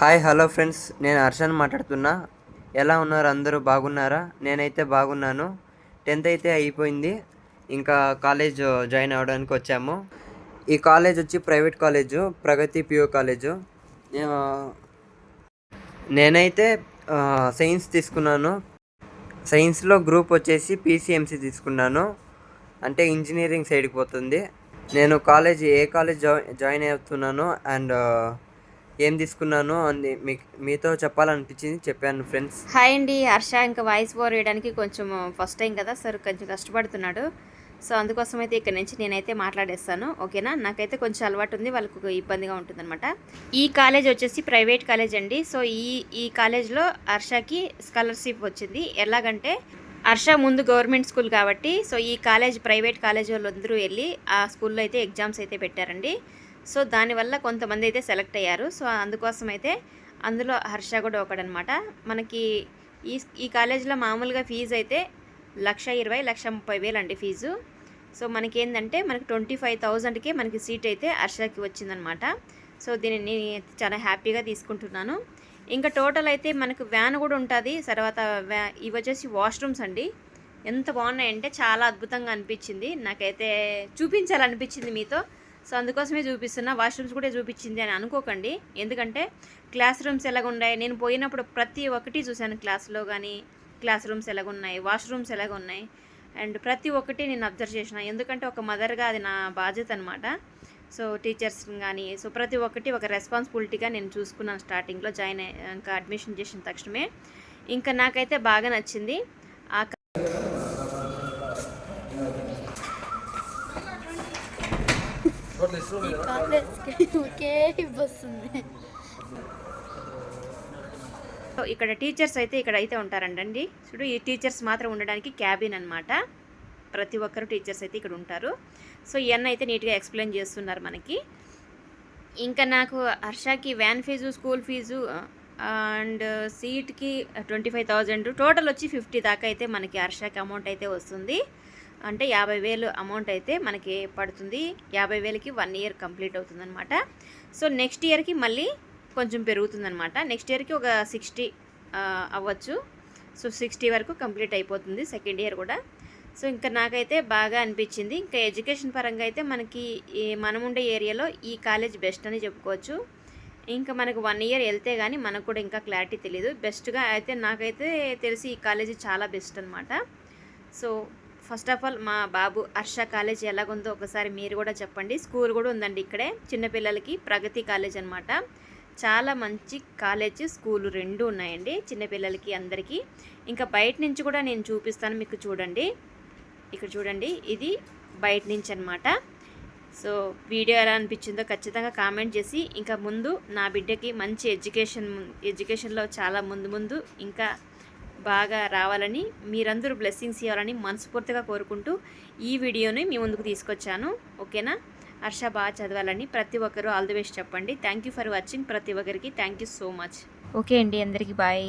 Hi hello friends. నేను హర్షన్ మాట్లాడుతున్నా. ఎలా ఉన్నారు? అందరూ బాగున్నారా? నేనైతే బాగున్నాను. టెన్త్ అయితే అయిపోయింది. ఇంకా కాలేజ్ జాయిన్ అవ్వడానికి వచ్చాము. ఈ కాలేజ్ వచ్చి ప్రైవేట్ కాలేజు ప్రగతి పియో కాలేజు. నేనైతే సైన్స్ తీసుకున్నాను. సైన్స్లో గ్రూప్ వచ్చేసి పీసీఎంసీ తీసుకున్నాను. అంటే ఇంజనీరింగ్ సైడ్కి పోతుంది. నేను కాలేజ్ ఏ కాలేజ్ జాయిన్ అవుతున్నాను అండ్ ఏం తీసుకున్నాను అని మీకు మీతో చెప్పాలనిపించింది చెప్పాను ఫ్రెండ్స్. హాయ్ అండి హర్ష. ఇంకా వాయిస్ ఓవర్ వేయడానికి కొంచెం ఫస్ట్ టైం కదా సార్ కొంచెం కష్టపడుతున్నాడు. సో అందుకోసం అయితే ఇక్కడ నుంచి నేనైతే మాట్లాడేస్తాను. ఓకేనా? నాకైతే కొంచెం అలవాటు ఉంది వాళ్ళకు ఇబ్బందిగా ఉంటుందన్నమాట. ఈ కాలేజ్ వచ్చేసి ప్రైవేట్ కాలేజ్ అండి. సో ఈ ఈ కాలేజ్లో హర్షకి స్కాలర్షిప్ వచ్చింది. ఎలాగంటే హర్ష ముందు గవర్నమెంట్ స్కూల్ కాబట్టి సో ఈ కాలేజ్ ప్రైవేట్ కాలేజ్ వాళ్ళందరూ వెళ్ళి ఆ స్కూల్లో అయితే ఎగ్జామ్స్ అయితే పెట్టారండి. సో దానివల్ల కొంతమంది అయితే సెలెక్ట్ అయ్యారు. సో అందుకోసం అయితే అందులో హర్ష కూడా ఒకడనమాట. మనకి ఈ ఈ కాలేజీలో మామూలుగా ఫీజు అయితే లక్ష ఇరవై లక్ష ముప్పై వేలు అండి ఫీజు. సో మనకేందంటే మనకి ట్వంటీ ఫైవ్ థౌజండ్కే మనకి సీట్ అయితే హర్షకి వచ్చిందనమాట. సో దీనిని చాలా హ్యాపీగా తీసుకుంటున్నాను. ఇంకా టోటల్ అయితే మనకు వ్యాన్ కూడా ఉంటుంది. తర్వాత వ్యా ఇవి వచ్చేసి వాష్రూమ్స్ అండి. ఎంత బాగున్నాయంటే చాలా అద్భుతంగా అనిపించింది. నాకైతే చూపించాలనిపించింది మీతో. సో అందుకోసమే చూపిస్తున్నా వాష్రూమ్స్ కూడా చూపించింది అని అనుకోకండి. ఎందుకంటే క్లాస్ రూమ్స్ ఎలాగ ఉన్నాయి నేను పోయినప్పుడు ప్రతి ఒక్కటి చూశాను క్లాస్లో కానీ క్లాస్ రూమ్స్ ఎలాగ ఉన్నాయి వాష్రూమ్స్ ఎలాగ ఉన్నాయి అండ్ ప్రతి ఒక్కటి నేను అబ్జర్వ్ చేసిన. ఎందుకంటే ఒక మదర్గా అది నా బాధ్యత అనమాట సో టీచర్స్ కానీ సో ప్రతి ఒక్కటి ఒక రెస్పాన్సిబిలిటీగా నేను చూసుకున్నాను స్టార్టింగ్లో. జాయిన్ ఇంకా అడ్మిషన్ చేసిన తక్షణమే. ఇంకా నాకైతే బాగా నచ్చింది. ఆ ఒకే వస్తుంది సో ఇక్కడ టీచర్స్ అయితే ఇక్కడ అయితే ఉంటారండి చూడు ఈ టీచర్స్ మాత్రం ఉండడానికి క్యాబిన్ అనమాట ప్రతి ఒక్కరు టీచర్స్ అయితే ఇక్కడ ఉంటారు. సో ఇవన్నీ అయితే నీట్గా ఎక్స్ప్లెయిన్ చేస్తున్నారు మనకి. ఇంకా నాకు హర్షకి van fee school fee and సీట్కి twenty five thousand total వచ్చి ఫిఫ్టీ దాకా అయితే మనకి హర్షకి అమౌంట్ అయితే వస్తుంది. అంటే యాభై వేలు అమౌంట్ అయితే మనకి పడుతుంది. యాభై వేలకి వన్ ఇయర్ కంప్లీట్ అవుతుందన్నమాట. సో నెక్స్ట్ ఇయర్కి మళ్ళీ కొంచెం పెరుగుతుందన్నమాట. నెక్స్ట్ ఇయర్కి ఒక సిక్స్టీ అవ్వచ్చు. సో సిక్స్టీ వరకు కంప్లీట్ అయిపోతుంది సెకండ్ ఇయర్ కూడా. సో ఇంకా నాకైతే బాగా అనిపించింది. ఇంకా ఎడ్యుకేషన్ పరంగా అయితే మనకి ఈ మనం ఉండే ఏరియాలో ఈ కాలేజ్ బెస్ట్ అని చెప్పుకోవచ్చు. ఇంకా మనకు వన్ ఇయర్ వెళ్తే కానీ మనకు కూడా ఇంకా క్లారిటీ తెలియదు బెస్ట్గా అయితే నాకైతే తెలిసి ఈ కాలేజీ చాలా బెస్ట్ అనమాట సో ఫస్ట్ ఆఫ్ ఆల్ మా బాబు హర్ష కాలేజ్ ఎలాగుందో ఒకసారి మీరు కూడా చెప్పండి. స్కూల్ కూడా ఉందండి ఇక్కడే చిన్నపిల్లలకి ప్రగతి కాలేజ్ అనమాట చాలా మంచి కాలేజ్ స్కూల్ రెండు ఉన్నాయండి చిన్నపిల్లలకి అందరికీ. ఇంకా బయట నుంచి కూడా నేను చూపిస్తాను మీకు చూడండి. ఇక్కడ చూడండి ఇది బయట నుంచి అనమాట సో వీడియో ఎలా అనిపించిందో ఖచ్చితంగా కామెంట్ చేసి ఇంకా ముందు నా బిడ్డకి మంచి ఎడ్యుకేషన్ ఎడ్యుకేషన్లో చాలా ముందు ముందు ఇంకా బాగా రావాలని మీరందరూ బ్లెస్సింగ్స్ ఇవ్వాలని మనస్ఫూర్తిగా కోరుకుంటూ ఈ వీడియోని మీ ముందుకు తీసుకొచ్చాను. ఓకేనా? హర్ష బాగా చదవాలని ప్రతి ఒక్కరూ ఆల్ ది బెస్ట్ చెప్పండి. థ్యాంక్ యూ ఫర్ వాచింగ్ ప్రతి ఒక్కరికి thank you so much okay అండి అందరికీ బాయ్